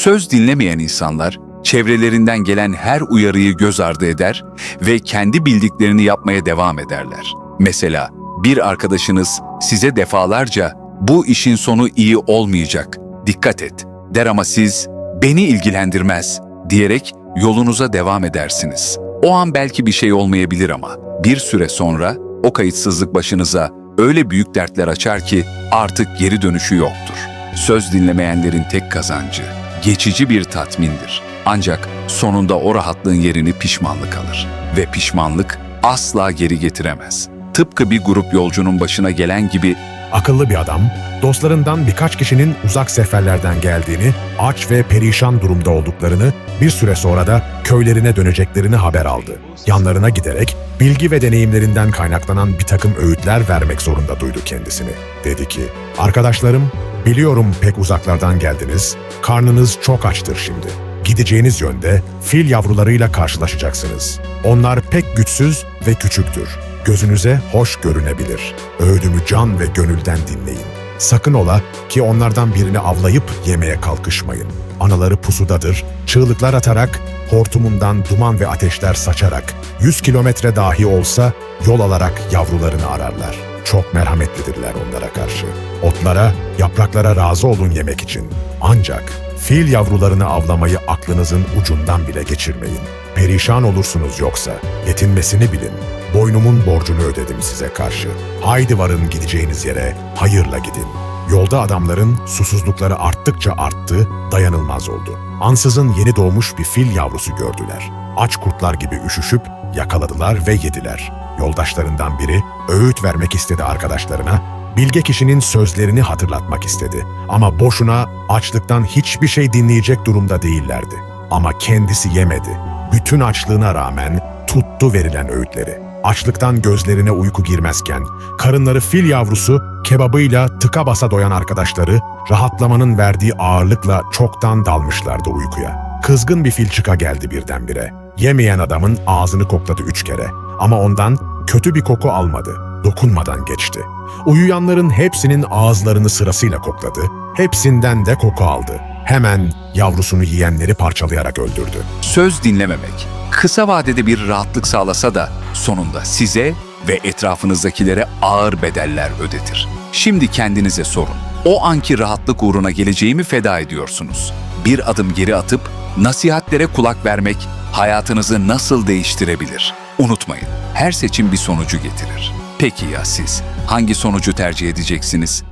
Söz dinlemeyen insanlar çevrelerinden gelen her uyarıyı göz ardı eder ve kendi bildiklerini yapmaya devam ederler. Mesela bir arkadaşınız size defalarca bu işin sonu iyi olmayacak, dikkat et der ama siz beni ilgilendirmez diyerek yolunuza devam edersiniz. O an belki bir şey olmayabilir ama bir süre sonra o kayıtsızlık başınıza öyle büyük dertler açar ki artık geri dönüşü yoktur. Söz dinlemeyenlerin tek kazancı geçici bir tatmindir. Ancak sonunda o rahatlığın yerini pişmanlık alır ve pişmanlık asla geri getiremez. Tıpkı bir grup yolcunun başına gelen gibi Akıllı bir adam, dostlarından birkaç kişinin uzak seferlerden geldiğini, aç ve perişan durumda olduklarını, bir süre sonra da köylerine döneceklerini haber aldı. Yanlarına giderek bilgi ve deneyimlerinden kaynaklanan bir takım öğütler vermek zorunda duydu kendisini. Dedi ki, arkadaşlarım, biliyorum pek uzaklardan geldiniz, karnınız çok açtır şimdi. Gideceğiniz yönde fil yavrularıyla karşılaşacaksınız. Onlar pek güçsüz ve küçüktür. Gözünüze hoş görünebilir. Öğüdümü can ve gönülden dinleyin. Sakın ola ki onlardan birini avlayıp yemeye kalkışmayın. Anaları pusudadır, çığlıklar atarak, hortumundan duman ve ateşler saçarak, 100 kilometre dahi olsa yol alarak yavrularını ararlar. Çok merhametlidirler onlara karşı. Otlara, yapraklara razı olun yemek için. Ancak fil yavrularını avlamayı aklınızın ucundan bile geçirmeyin. Perişan olursunuz yoksa. Yetinmesini bilin. Boynumun borcunu ödedim size karşı. Haydi varın gideceğiniz yere, hayırla gidin. Yolda adamların susuzlukları arttıkça arttı, dayanılmaz oldu. Ansızın yeni doğmuş bir fil yavrusu gördüler. Aç kurtlar gibi üşüşüp yakaladılar ve yediler. Yoldaşlarından biri öğüt vermek istedi arkadaşlarına, bilge kişinin sözlerini hatırlatmak istedi. Ama boşuna açlıktan hiçbir şey dinleyecek durumda değillerdi. Ama kendisi yemedi. Bütün açlığına rağmen tuttu verilen öğütleri. Açlıktan gözlerine uyku girmezken, karınları fil yavrusu kebabıyla tıka basa doyan arkadaşları, rahatlamanın verdiği ağırlıkla çoktan dalmışlardı uykuya. Kızgın bir fil çıka geldi birdenbire. Yemeyen adamın ağzını kokladı üç kere. Ama ondan kötü bir koku almadı. Dokunmadan geçti. Uyuyanların hepsinin ağızlarını sırasıyla kokladı. Hepsinden de koku aldı. Hemen yavrusunu yiyenleri parçalayarak öldürdü. söz dinlememek kısa vadede bir rahatlık sağlasa da sonunda size ve etrafınızdakilere ağır bedeller ödetir. Şimdi kendinize sorun. O anki rahatlık uğruna geleceğimi feda ediyorsunuz. Bir adım geri atıp nasihatlere kulak vermek hayatınızı nasıl değiştirebilir? Unutmayın, her seçim bir sonucu getirir. Peki ya siz? Hangi sonucu tercih edeceksiniz?